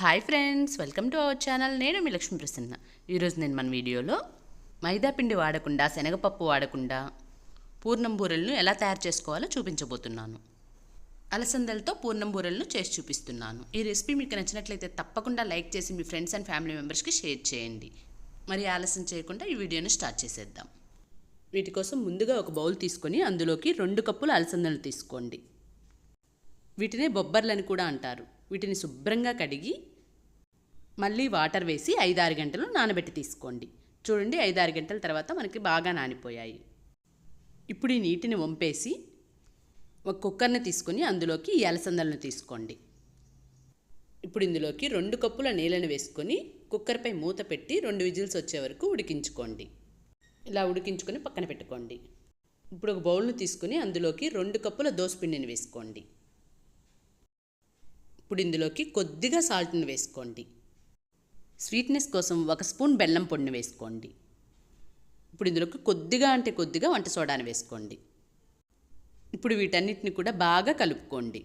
Hi friends welcome to our channel. నేను మీ లక్ష్మీ ప్రసన్న. ఈరోజు నేను మన వీడియోలో మైదాపిండి వాడకుండా శనగపప్పు వాడకుండా పూర్ణం బూరెలను ఎలా తయారు చేసుకోవాలో చూపించబోతున్నాను. అలసందలతో పూర్ణం బూరెలను చేసి చూపిస్తున్నాను. ఈ రెసిపీ మీకు నచ్చినట్లయితే తప్పకుండా లైక్ చేసి మీ ఫ్రెండ్స్ అండ్ ఫ్యామిలీ మెంబర్స్కి షేర్ చేయండి. మరి ఆలస్యం చేయకుండా ఈ వీడియోని స్టార్ట్ చేసేద్దాం. వీటి కోసం ముందుగా ఒక బౌల్ తీసుకొని అందులోకి రెండు కప్పులు అలసందలు తీసుకోండి. వీటినే బొబ్బర్లని కూడా అంటారు. వీటిని శుభ్రంగా కడిగి మళ్ళీ వాటర్ వేసి ఐదారు గంటలు నానబెట్టి తీసుకోండి. చూడండి ఐదారు గంటల తర్వాత మనకి బాగా నానిపోయాయి. ఇప్పుడు ఈ నీటిని వంపేసి ఒక కుక్కర్ని తీసుకొని అందులోకి ఈ అలసందలను తీసుకోండి. ఇప్పుడు ఇందులోకి రెండు కప్పుల నీళ్ళని వేసుకొని కుక్కర్పై మూత పెట్టి రెండు విజిల్స్ వచ్చే వరకు ఉడికించుకోండి. ఇలా ఉడికించుకొని పక్కన పెట్టుకోండి. ఇప్పుడు ఒక బౌల్ను తీసుకొని అందులోకి రెండు కప్పుల దోసపిండిని వేసుకోండి. ఇప్పుడు ఇందులోకి కొద్దిగా సాల్ట్ని వేసుకోండి. స్వీట్నెస్ కోసం ఒక స్పూన్ బెల్లం పొడిని వేసుకోండి. ఇప్పుడు ఇందులోకి కొద్దిగా అంటే కొద్దిగా వంట సోడాని వేసుకోండి. ఇప్పుడు వీటన్నిటిని కూడా బాగా కలుపుకోండి.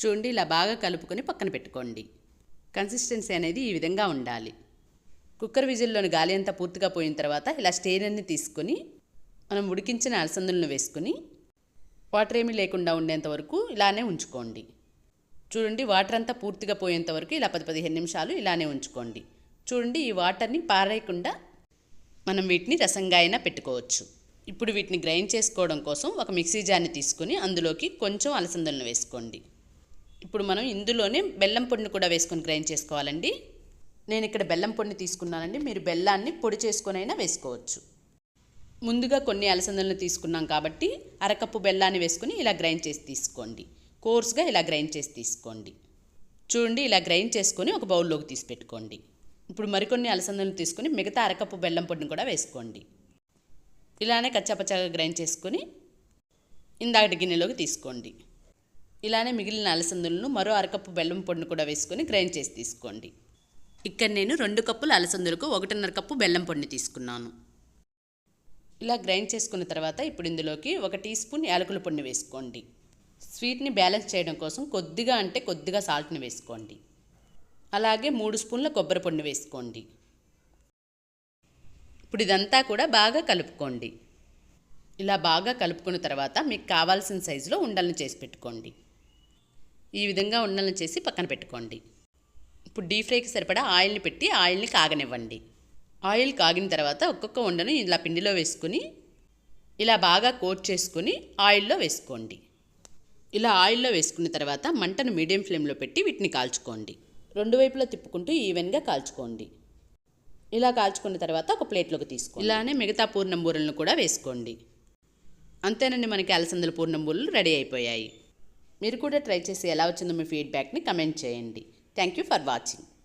చూడండి ఇలా బాగా కలుపుకొని పక్కన పెట్టుకోండి. కన్సిస్టెన్సీ అనేది ఈ విధంగా ఉండాలి. కుక్కర్ విజిల్లోని గాలి అంతా పూర్తిగా పోయిన తర్వాత ఇలా స్టేనర్ని తీసుకొని మనం ఉడికించిన అలసందులను వేసుకొని వాటర్ ఏమీ లేకుండా ఉండేంత వరకు ఇలానే ఉంచుకోండి. చూడండి వాటర్ అంతా పూర్తిగా పోయేంత వరకు ఇలా పది పదిహేను నిమిషాలు ఇలానే ఉంచుకోండి. చూడండి ఈ వాటర్ని పారేయకుండా మనం వీటిని రసంగా అయినా పెట్టుకోవచ్చు. ఇప్పుడు వీటిని గ్రైండ్ చేసుకోవడం కోసం ఒక మిక్సీ జార్ని తీసుకొని అందులోకి కొంచెం అలసందలను వేసుకోండి. ఇప్పుడు మనం ఇందులోనే బెల్లం పొడిని కూడా వేసుకొని గ్రైండ్ చేసుకోవాలండి. నేను ఇక్కడ బెల్లం పొడిని తీసుకున్నానండి. మీరు బెల్లాన్ని పొడి చేసుకొని అయినా వేసుకోవచ్చు. ముందుగా కొన్ని అలసందలను తీసుకున్నాం కాబట్టి అరకప్పు బెల్లాన్ని వేసుకొని ఇలా గ్రైండ్ చేసి తీసుకోండి. కోర్స్గా ఇలా గ్రైండ్ చేసి తీసుకోండి. చూడండి ఇలా గ్రైండ్ చేసుకొని ఒక బౌల్లోకి తీసి పెట్టుకోండి. ఇప్పుడు మరికొన్ని అలసందలు తీసుకొని మిగతా అరకప్పు బెల్లం పొడిని కూడా వేసుకోండి. ఇలానే కచ్చాపచ్చాగా గ్రైండ్ చేసుకొని ఇందాకటి గిన్నెలోకి తీసుకోండి. ఇలానే మిగిలిన అలసందులను మరో అరకప్పు బెల్లం పొడిని కూడా వేసుకొని గ్రైండ్ చేసి తీసుకోండి. ఇక్కడ నేను రెండు కప్పుల అలసందులకు ఒకటిన్నర కప్పు బెల్లం పొడిని తీసుకున్నాను. ఇలా గ్రైండ్ చేసుకున్న తర్వాత ఇప్పుడు ఇందులోకి ఒక టీ స్పూన్ యాలకుల పొడిని వేసుకోండి. స్వీట్ని బ్యాలెన్స్ చేయడం కోసం కొద్దిగా అంటే కొద్దిగా సాల్ట్ని వేసుకోండి. అలాగే మూడు స్పూన్ల కొబ్బరి పొడిని వేసుకోండి. ఇప్పుడు ఇదంతా కూడా బాగా కలుపుకోండి. ఇలా బాగా కలుపుకున్న తర్వాత మీకు కావాల్సిన సైజులో ఉండలను చేసి పెట్టుకోండి. ఈ విధంగా ఉండలను చేసి పక్కన పెట్టుకోండి. ఇప్పుడు డీప్ ఫ్రైకి సరిపడా ఆయిల్ని పెట్టి ఆయిల్ని కాగనివ్వండి. ఆయిల్ కాగిన తర్వాత ఒక్కొక్క ఉండను ఇలా పిండిలో వేసుకుని ఇలా బాగా కోట్ చేసుకొని ఆయిల్లో వేసుకోండి. ఇలా ఆయిల్లో వేసుకున్న తర్వాత మంటను మీడియం ఫ్లేమ్లో పెట్టి వీటిని కాల్చుకోండి. రెండు వైపులా తిప్పుకుంటూ ఈవెన్గా కాల్చుకోండి. ఇలా కాల్చుకున్న తర్వాత ఒక ప్లేట్లోకి తీసుకోండి. ఇలానే మిగతా పూర్ణం బూరలను కూడా వేసుకోండి. అంతేనండి మనకి అలసందల పూర్ణం బూరలు రెడీ అయిపోయాయి. మీరు కూడా ట్రై చేసి ఎలా వచ్చిందో మీ ఫీడ్బ్యాక్ని కమెంట్ చేయండి. Thank you for watching.